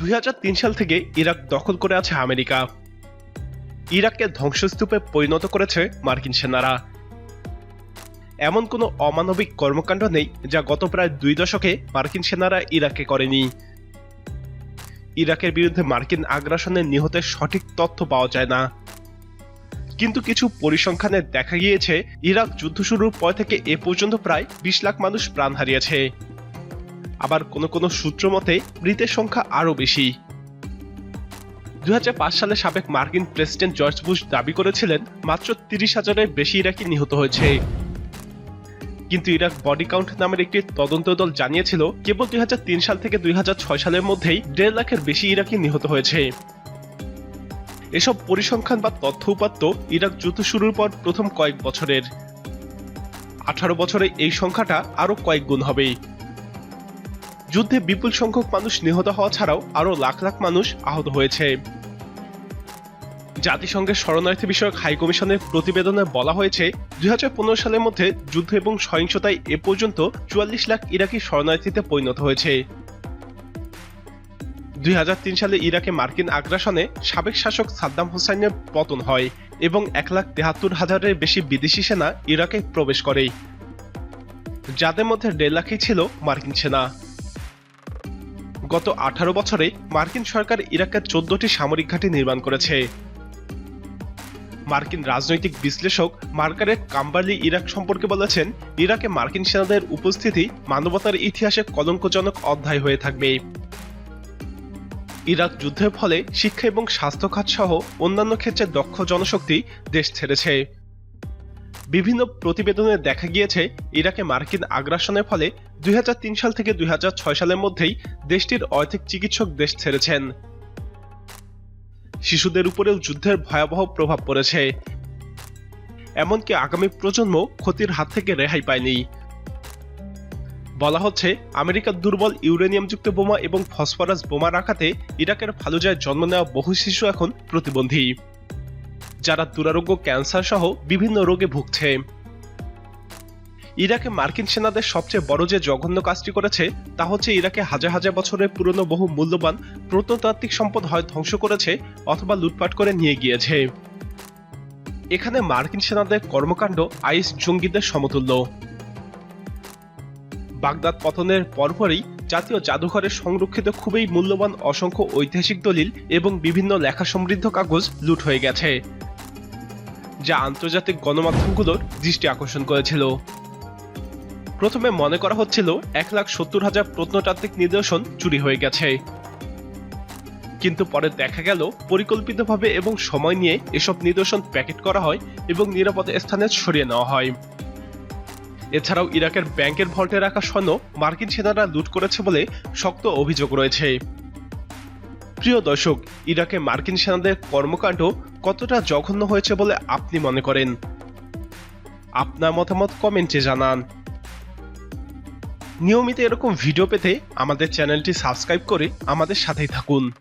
দুই হাজার তিন সাল থেকে ইরাক দখল করে আছে আমেরিকা। ইরাককে ধ্বংসস্তূপে পরিণত করেছে মার্কিন সেনারা। এমন কোনো অমানবিক কর্মকাণ্ড নেই যা গত প্রায় দুই দশকে মার্কিন সেনারা ইরাকে করেনি। ইরাকের বিরুদ্ধে মার্কিন আগ্রাসনে নিহতের সঠিক তথ্য পাওয়া যায় না। কিন্তু কিছু পরিসংখ্যানে দেখা গিয়েছে, ইরাক যুদ্ধ শুরুর পর থেকে এ পর্যন্ত প্রায় বিশ লাখ মানুষ প্রাণ হারিয়েছে। আবার কোনো কোনো সূত্র মতে, মৃতের সংখ্যা আরও বেশি। দুই হাজার পাঁচ সালে সাবেক মার্কিন প্রেসিডেন্ট জর্জ বুশ দাবি করেছিলেন, মাত্র তিরিশ হাজারের বেশি ইরাকি নিহত হয়েছে। কিন্তু ইরাক বডি কাউন্ট নামের একটি তদন্ত দল জানিয়েছিল, কেবল দুই হাজার তিন সাল থেকে দুই হাজার ছয় সালের মধ্যেই দেড় লাখের বেশি ইরাকি নিহত হয়েছে। এসব পরিসংখ্যান বা তথ্য উপাত্ত ইরাক যুদ্ধ শুরুর পর প্রথম কয়েক বছরের। আঠারো বছরে এই সংখ্যাটা আরও কয়েক গুণ হবে যুদ্ধে বিপুল সংখ্যক মানুষ নিহত হওয়া ছাড়াও আরও লাখ লাখ মানুষ আহত হয়েছে। জাতিসংঘের শরণার্থী বিষয়ক হাই কমিশনের প্রতিবেদনে বলা হয়েছে, দুই হাজার পনেরো সালের মধ্যে যুদ্ধ এবং সহিংসতায় এ পর্যন্ত চুয়াল্লিশ লাখ ইরাকি শরণার্থীতে পরিণত হয়েছে। দুই হাজার তিন সালে ইরাকে মার্কিন আগ্রাসনে সাবেক শাসক সাদ্দাম হোসাইনের পতন হয় এবং এক লাখ তেহাত্তর হাজারের বেশি বিদেশি সেনা ইরাকে প্রবেশ করে। যাদের মধ্যে দেড় লাখই ছিল মার্কিন সেনা। গত আঠারো বছরে মার্কিন সরকার ইরাকের চোদ্দটি সামরিক ঘাঁটি নির্মাণ করেছে। মার্কিন রাজনৈতিক বিশ্লেষক মার্কারেট কাম্বার্লি ইরাক সম্পর্কে বলেছেন, ইরাকে মার্কিন সেনাদের উপস্থিতি মানবতার ইতিহাসে কলঙ্কজনক অধ্যায় হয়ে থাকবে। ইরাক যুদ্ধের ফলে শিক্ষা এবং স্বাস্থ্য খাত সহ অন্যান্য ক্ষেত্রে দক্ষ জনশক্তি দেশ ছেড়েছে। বিভিন্ন প্রতিবেদনে দেখা গিয়েছে ইরাকে মার্কিন আগ্রাসনের ফলে দুই হাজার তিন সাল থেকে দুই হাজার ছয় সালের মধ্যেই দেশটির অর্ধেক চিকিৎসক দেশ ছেড়েছেন। শিশুদের উপরেও যুদ্ধের ভয়াবহ প্রভাব পড়েছে। এমনকি আগামী প্রজন্ম ক্ষতির হাত থেকে রেহাই পায়নি। বলা হচ্ছে, আমেরিকার দুর্বল ইউরেনিয়ামযুক্ত বোমা এবং ফসফরাস বোমা রাখাতে ইরাকের ফালুজায় জন্ম নেওয়া বহু শিশু এখন প্রতিবন্ধী। যারা দুরারোগ্য ক্যান্সার সহ বিভিন্ন রোগে ভুগছে। ইরাকে মার্কিন সেনাদের সবচেয়ে বড় যে জঘন্য কাজটি করেছে, তা হচ্ছে ইরাকে হাজার হাজার বছরের পুরনো বহু মূল্যবান প্রত্নতাত্ত্বিক সম্পদ হয় ধ্বংস করেছে অথবা লুটপাট করে নিয়ে গিয়েছে। এখানে মার্কিন সেনাদের কর্মকাণ্ড আইস জঙ্গিদের সমতুল্য। বাগদাদ পতনের পরপরই জাতীয় জাদুঘরে সংরক্ষিত খুবই মূল্যবান অসংখ্য ঐতিহাসিক দলিল এবং বিভিন্ন লেখা সমৃদ্ধ কাগজ লুট হয়ে গেছে। যা আন্তর্জাতিক গণমাধ্যমগুলোর দৃষ্টি আকর্ষণ করেছিল। প্রথমে মনে করা হচ্ছিল এক লাখ সত্তর হাজার প্রত্নতাত্ত্বিক নিদর্শন চুরি হয়ে গেছে। কিন্তু পরে দেখা গেল, পরিকল্পিতভাবে এবং সময় নিয়ে এসব নিদর্শন প্যাকেট করা হয় এবং নিরাপদ স্থানে সরিয়ে নেওয়া হয়। এছাড়াও ইরাকের ব্যাংকের ভল্টে রাখা স্বর্ণ মার্কিন সেনারা লুট করেছে বলে শক্ত অভিযোগ রয়েছে। প্রিয় দর্শক, ইরাকে মার্কিন সেনাদের কর্মকাণ্ড কতটা জঘন্য হয়েছে বলে আপনি মনে করেন? আপনার মতামত কমেন্টে জানান। নিয়মিত এরকম ভিডিও পেতে আমাদের চ্যানেলটি সাবস্ক্রাইব করে আমাদের সাথেই থাকুন।